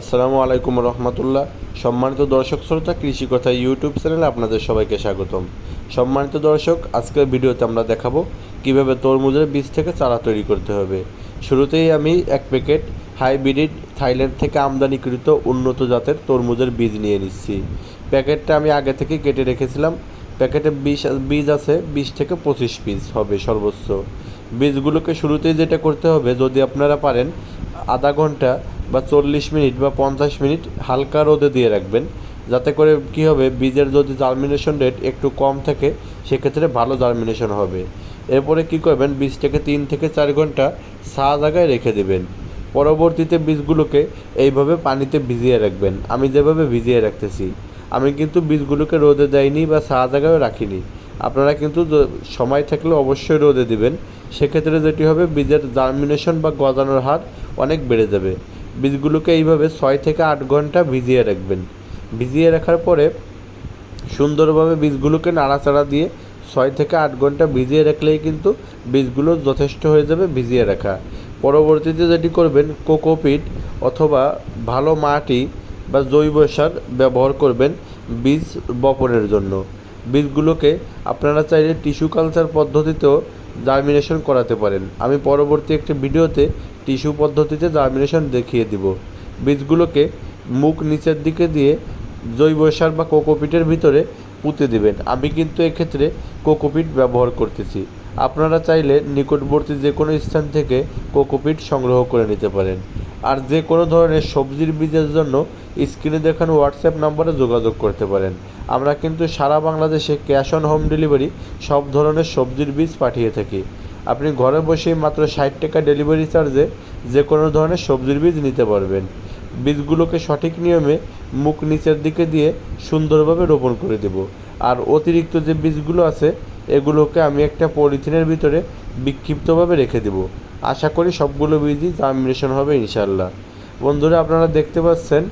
আসসালামু আলাইকুম রহমতুল্লাহ। সম্মানিত দর্শক শ্রোতা, কৃষি কথা ইউটিউব চ্যানেলে আপনাদের সবাইকে স্বাগতম। সম্মানিত দর্শক, আজকের ভিডিওতে আমরা দেখাবো কীভাবে তরমুজের বীজ থেকে চারা তৈরি করতে হবে। শুরুতেই আমি এক প্যাকেট হাইব্রিড থাইল্যান্ড থেকে আমদানিকৃত উন্নত জাতের তরমুজের বীজ নিয়ে নিচ্ছি। প্যাকেটটা আমি আগে থেকে কেটে রেখেছিলাম। প্যাকেটে বিশ, বীজ আছে বিশ থেকে পঁচিশ পিস হবে সর্বোচ্চ। বীজগুলোকে শুরুতেই যেটা করতে হবে, যদি আপনারা পারেন আধা ঘণ্টা বা চল্লিশ মিনিট বা পঞ্চাশ মিনিট হালকা রোদে দিয়ে রাখবেন। যাতে করে কি হবে, বীজের যদি জার্মিনেশন রেট একটু কম থাকে, সেক্ষেত্রে ভালো জার্মিনেশন হবে। এরপরে কি করবেন, বীজটাকে তিন থেকে চার ঘণ্টা ছা জায়গায় রেখে দেবেন। পরবর্তীতে বীজগুলোকে এইভাবে পানিতে ভিজিয়ে রাখবেন। আমি যেভাবে ভিজিয়ে রাখতেছি, আমি কিন্তু বীজগুলোকে রোদে দেয়নি বা ছা জায়গায় রাখিনি। আপনারা কিন্তু সময় থাকলে অবশ্যই রোদে দিবেন। সেক্ষেত্রে যেটি হবে, বীজের জার্মিনেশন বা গজানোর হার অনেক বেড়ে যাবে। বীজগুলোকে এইভাবে ছয় থেকে আট ঘণ্টা ভিজিয়ে রাখবেন। ভিজিয়ে রাখার পরে সুন্দরভাবে বীজগুলোকে নাড়াচাড়া দিয়ে ছয় থেকে আট ঘণ্টা ভিজিয়ে রাখলেই কিন্তু বীজগুলো যথেষ্ট হয়ে যাবে ভিজিয়ে রাখা। পরবর্তীতে যেটি করবেন কোকোপিট অথবা ভালো মাটি বা জৈব সার ব্যবহার করবেন বীজ বপনের জন্য। বীজগুলোকে আপনারা চাইলে টিস্যু কালচার পদ্ধতিতেও জার্মিনেশন করাতে পারেন। আমি পরবর্তী একটি ভিডিওতে টিস্যু পদ্ধতিতে জার্মিনেশন দেখিয়ে দিব। বীজগুলোকে মুখ নিচের দিকে দিয়ে জৈব সার বা কোকোপিটের ভিতরে পুঁতে দিবেন। আমি কিন্তু এক্ষেত্রে কোকোপিট ব্যবহার করতেছি। আপনারা চাইলে নিকটবর্তী যে কোনো স্থান থেকে কোকোপিট সংগ্রহ করে নিতে পারেন। আর যে কোনো ধরনের সবজির বীজের জন্য স্ক্রিনে দেখানো হোয়াটসঅ্যাপ নম্বরে যোগাযোগ করতে পারেন। আমরা কিন্তু সারা বাংলাদেশে ক্যাশ অন হোম ডেলিভারি সব ধরনের সবজির বীজ পাঠিয়ে থাকি। আপনি ঘরে বসেই মাত্র ষাট টাকা ডেলিভারি চার্জে যে কোনো ধরনের সবজির বীজ নিতে পারবেন। বীজগুলোকে সঠিক নিয়মে মুখ নিচের দিকে দিয়ে সুন্দরভাবে রোপণ করে দেব। আর অতিরিক্ত যে বীজগুলো আছে, এগুলোকে আমি একটা পলিথিনের ভিতরে বিক্ষিপ্তভাবে রেখে দেব। আশা করি সবগুলো বীজই জার্মিনেশন হবে ইনশাল্লাহ বন্ধুরা, আপনারা দেখতে পাচ্ছেন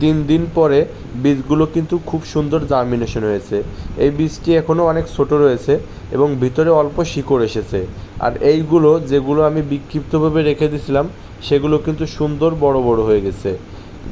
তিন দিন পরে বীজগুলো কিন্তু খুব সুন্দর জার্মিনেশন হয়েছে। এই বীজটি এখনও অনেক ছোট রয়েছে এবং ভিতরে অল্প শিকড় এসেছে। আর এইগুলো যেগুলো আমি বিক্ষিপ্তভাবে রেখে দিয়েছিলাম, সেগুলো কিন্তু সুন্দর বড় বড় হয়ে গেছে।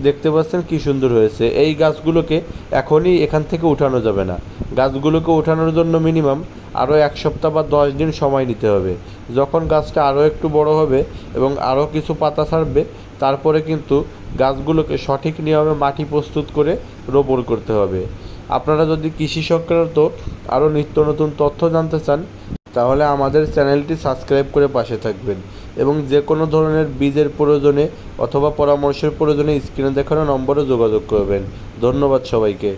দেখতে পাচ্ছেন কি সুন্দর হয়েছে। এই গাছগুলোকে এখনই এখান থেকে উঠানো যাবে না। গাছগুলোকে ওঠানোর জন্য মিনিমাম আরও এক সপ্তাহ বা দশ দিন সময় নিতে হবে। যখন গাছটা আরও একটু বড় হবে এবং আরও কিছু পাতা ছাড়বে, তারপরে কিন্তু গাছগুলোকে সঠিক নিয়মে মাটি প্রস্তুত করে রোপণ করতে হবে। আপনারা যদি কৃষি সংক্রান্ত আরও নিত্য নতুন তথ্য জানতে চান, তাহলে আমাদের চ্যানেলটি সাবস্ক্রাইব করে পাশে থাকবেন এবং যে কোনো ধরনের বীজের প্রয়োজনে অথবা পরামর্শের প্রয়োজনে স্ক্রিনে দেখানো নম্বরে যোগাযোগ করবেন। ধন্যবাদ সবাইকে।